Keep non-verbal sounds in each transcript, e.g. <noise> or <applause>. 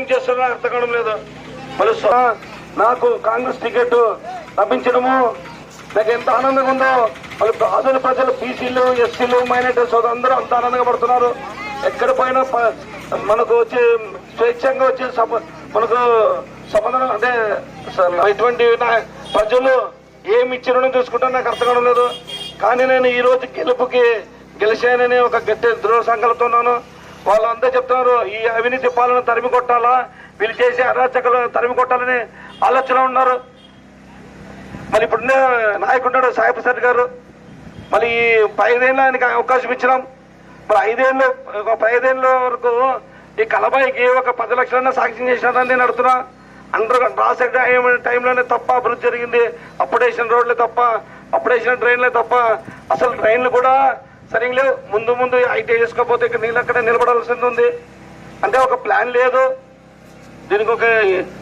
ఏం చేస్తున్నా అర్థం కావడం లేదు. మరి నాకు కాంగ్రెస్ టికెట్ లభించడము నాకు ఎంత ఆనందంగా ఉందో. మరి అసలు ప్రజలు బీసీలు ఎస్సీలు మైనార్టీస్ అందరూ అంత ఆనందంగా పడుతున్నారు. ఎక్కడ పోయినా ప- మనకు వచ్చే స్వేచ్ఛంగా వచ్చే మనకు సమాధానం అంటే స- ఇటువంటి నా- ప్రజలు ఏమి ఇచ్చినో చూసుకుంటా నాకు అర్థం కావడం లేదు. కానీ నేను ఈ రోజు గెలుపుకి గెలిచానని ఒక గట్టి దృఢ సంకల్పంతో ఉన్నాను వాళ్ళంతా చెప్తున్నారు ఈ అవినీతి పాలన తరిమి కొట్టాలా వీళ్ళు చేసే అరాచకలు తరిమి కొట్టాలని ఆలోచన ఉన్నారు. మరి ఇప్పుడున్న నాయకుడు సాయి ప్రసాద్ గారు. మరి ఈ ఐదేళ్ళు ఆయనకి అవకాశం ఇచ్చినాం. మరి ఐదేళ్ళు ఒక ఐదేళ్ళ వరకు ఈ కలబాయికి ఒక పది లక్షలన్నా సాక్ష్యం చేసినారని నేను అడుగుతున్నా. అండర్ రాసే టైంలోనే తప్ప అభివృద్ధి జరిగింది. అప్పుడేసిన రోడ్లే తప్ప అప్పుడేసిన ట్రైన్లే తప్ప అసలు ట్రైన్లు కూడా సరిగ్గా లేవు ముందు ముందు ఐటీ చేసుకోకపోతే ఇక్కడ నీళ్ళు అక్కడ నిలబడాల్సింది ఉంది. అంటే ఒక ప్లాన్ లేదు. దీనికి ఒక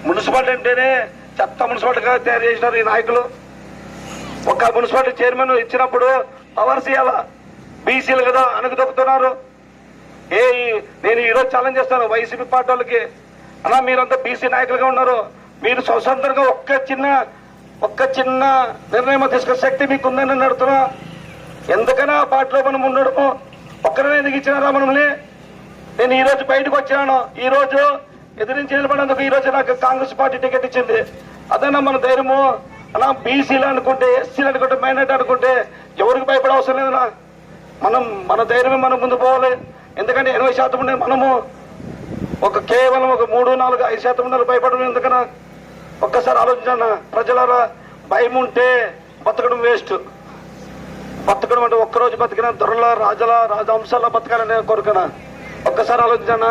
మున్సిపాలిటీ అంటేనే చెత్త మున్సిపాలిటీగా తయారు చేసినారు ఈ నాయకులు. ఒక మున్సిపాలిటీ చైర్మన్ ఇచ్చినప్పుడు పవర్స్ ఇవ్వాల బీసీలు కదా అనకు తప్పుతున్నారు ఏ నేను ఈరోజు ఛాలెంజ్ చేస్తాను వైసీపీ పార్టీ వాళ్ళకి. అలా మీరంతా బీసీ నాయకులుగా ఉన్నారు. మీరు స్వతంత్రంగా ఒక్క చిన్న ఒక్క చిన్న నిర్ణయం తీసుకునే శక్తి మీకు ఉందని నేను అడుగుతున్నా. ఎందుకైనా ఆ పార్టీలో మనం ఉండడము? ఒక్కరినే ఎందుకు ఇచ్చినారా మనల్ని? నేను ఈ రోజు బయటకు వచ్చాను. ఈ రోజు ఎదిరించి నిలబడేందుకు ఈ రోజు నాకు కాంగ్రెస్ పార్టీ టికెట్ ఇచ్చింది. అదన్నా మన ధైర్యము? అలా బీసీలు అనుకుంటే ఎస్సీలు అనుకుంటే మైనార్టీ అనుకుంటే ఎవరికి భయపడే అవసరం లేదన్నా మనం మన ధైర్యమే మనం ముందు పోవాలి. ఎందుకంటే ఎనభై శాతం ఉండే మనము ఒక కేవలం ఒక మూడు నాలుగు ఐదు శాతం ఉండాలి భయపడడం ఎందుకన్నా? ఒక్కసారి ఆలోచించాను ప్రజల భయం ఉంటే బతకడం వేస్ట్. బతకడం అంటే ఒక్కరోజు బతికిన దొరల రాజల రాజవంశాల బతకాలనే కోరుకున్నా ఒక్కసారి ఆలోచించాన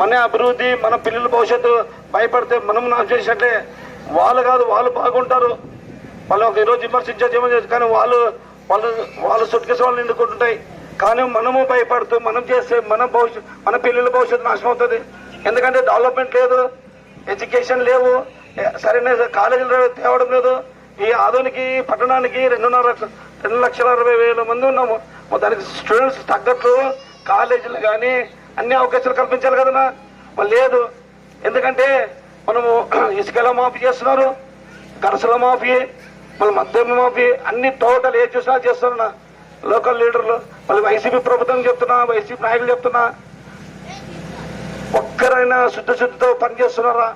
మన అభివృద్ధి మన పిల్లల భవిష్యత్తు భయపడితే మనం నాశనం చేసినట్లే. వాళ్ళు కాదు వాళ్ళు బాగుంటారు. వాళ్ళు ఒక ఈరోజు విమర్శించే కానీ వాళ్ళు వాళ్ళు వాళ్ళ సుట్కేసి వాళ్ళు నిండుకుంటుంటాయి. కానీ మనము భయపడుతూ మనం చేస్తే మన భవిష్యత్ మన పిల్లల భవిష్యత్తు నాశనం అవుతుంది. ఎందుకంటే డెవలప్మెంట్ లేదు ఎడ్యుకేషన్ లేవు సరైన కాలేజీలు తేవడం లేదు. ఈ ఆధునిక పట్టణానికి రెండున్నర లక్షలు రెండు లక్షల అరవై వేల మంది ఉన్నాము. మరి దానికి స్టూడెంట్స్ తగ్గట్టు కాలేజీలు కానీ అన్ని అవకాశాలు కల్పించాలి కదన్నా. మరి లేదు. ఎందుకంటే మనము <clears throat> ఇసుకల మాఫీ చేస్తున్నారు. గరసల మాఫీ మళ్ళీ మద్యం మాఫీ అన్ని టోటల్ ఏ చూసినా చేస్తున్నా. లోకల్ లీడర్లు మళ్ళీ వైసీపీ ప్రభుత్వం చెప్తున్నా వైసీపీ నాయకులు చెప్తున్నా. ఒక్కరైనా శుద్ధ శుద్ధితో పనిచేస్తున్నారా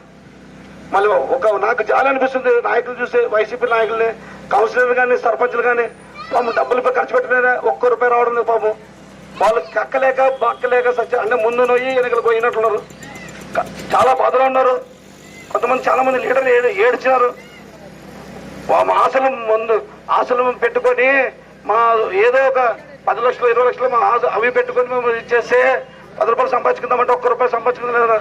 మళ్ళీ ఒక నాకు జాలి అనిపిస్తుంది నాయకులు చూస్తే వైసీపీ నాయకుల్ని కౌన్సిలర్ కానీ సర్పంచ్లు కానీ పాము డబ్బులపై ఖర్చు పెట్టినారా ఒక్క రూపాయి రావడం లేదు పాము వాళ్ళు కక్కలేక బక్కలేక సత్య అంటే ముందు నొయ్యి వెనకలు పోయినట్లున్నారు చాలా బాధలో ఉన్నారు. కొంతమంది చాలా మంది లీడర్లు ఏడ్చినారు. మా ఆశలు ముందు ఆశలు పెట్టుకొని మా ఏదో ఒక పది లక్షలు ఇరవై లక్షలు మా అవి పెట్టుకొని మేము ఇచ్చేస్తే పది రూపాయలు సంపాదించుకుందామంటే ఒక్క రూపాయి సంపాదించుకుందా